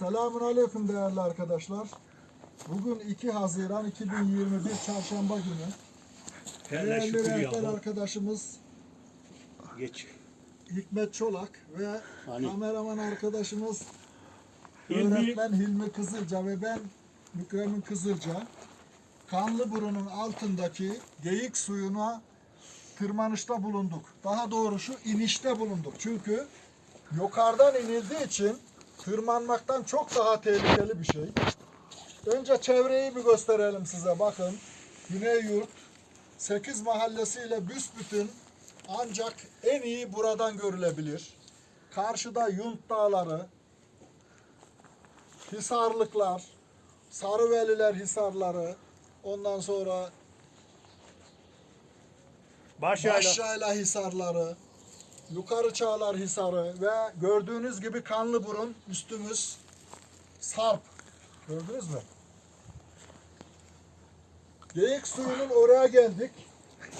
Selamun Aleyküm değerli arkadaşlar. Bugün 2 Haziran 2021 Çarşamba günü. Değerli rehber arkadaşımız Geç. Hikmet Çolak ve Hani? kameraman arkadaşımız Hilmi- öğretmen Hilmi Kızılca ve ben Mükremin Kızılca Kanlıburun'un altındaki geyik suyuna tırmanışta bulunduk. Daha doğrusu inişte bulunduk. Çünkü yukarıdan inildiği için tırmanmaktan çok daha tehlikeli bir şey. Önce çevreyi bir gösterelim size. Bakın Güney Yurt 8 mahallesiyle büsbütün ancak en iyi buradan görülebilir. Karşıda Yunt Dağları, Hisarlıklar, Sarıveliler Hisarları, ondan sonra Başyayla. Başyayla Hisarları, Yukarı Çağlar Hisarı ve gördüğünüz gibi Kanlıburun üstümüz Sarp. Gördünüz mü? Geyik suyunun oraya geldik.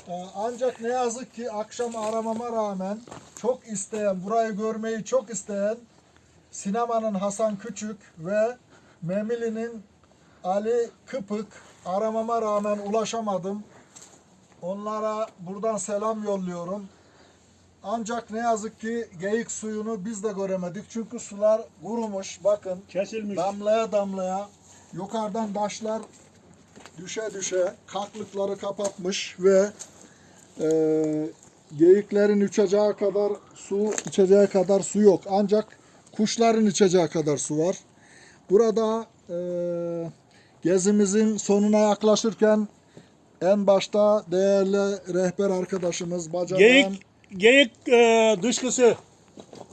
Ee, Ancak ne yazık ki akşam aramama rağmen çok isteyen, burayı görmeyi çok isteyen sinemanın Hasan Küçük ve Memili'nin Ali Kıpık aramama rağmen ulaşamadım. Onlara buradan selam yolluyorum. Ancak ne yazık ki geyik suyunu biz de göremedik. Çünkü sular kurumuş. Bakın Kesilmiş. damlaya damlaya yukarıdan taşlar düşe düşe kaklıkları kapatmış ve e, geyiklerin içeceği kadar su içeceği kadar su yok. Ancak kuşların içeceği kadar su var. Burada e, gezimizin sonuna yaklaşırken en başta değerli rehber arkadaşımız bacadan Geyik, geyik e, dışkısı.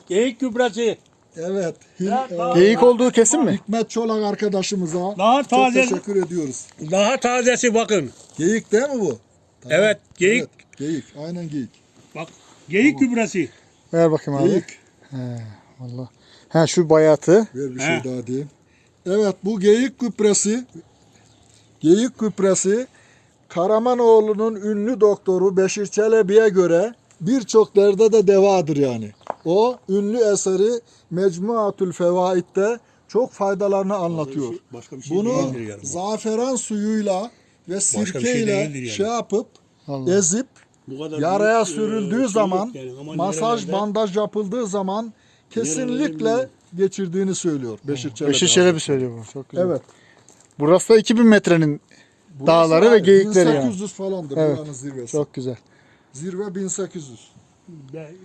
Geyik gübresi. evet Hil- Ya, e, Geyik olduğu kesin mi? Hikmet Çolak arkadaşımıza Daha çok taze, teşekkür ediyoruz. daha tazesi bakın. Geyik değil mi bu? Tamam. Evet, geyik. Evet, geyik. Aynen geyik. Bak, geyik gübresi. Ver bakayım abi. Geyik. He, Allah. Ha şu bayatı. Ver bir He. şey daha diyeyim. Evet bu geyik gübresi geyik gübresi Karamanoğlu'nun ünlü doktoru Beşir Çelebi'ye göre birçok derde de devadır yani. O ünlü eseri Mecmuatül Fevaid'de çok faydalarını anlatıyor. Başka bir şey Bunu yani. zaferan suyuyla ve şey sirkeyle değildir yani. şey yapıp Allah. ezip Bu kadar yaraya büyük, e, sürüldüğü şey zaman yani. Masaj nerelerde- bandaj yapıldığı zaman kesinlikle geçirdiğini söylüyor Beşir Çelebi. Beşir Çelebi söylüyor bunu. Çok güzel. Evet. Burası da 2000 metrenin Burası Dağları ve geyikleri yani. 1800 falandır Evet. buranın zirvesi. çok güzel. Zirve 1800. Be-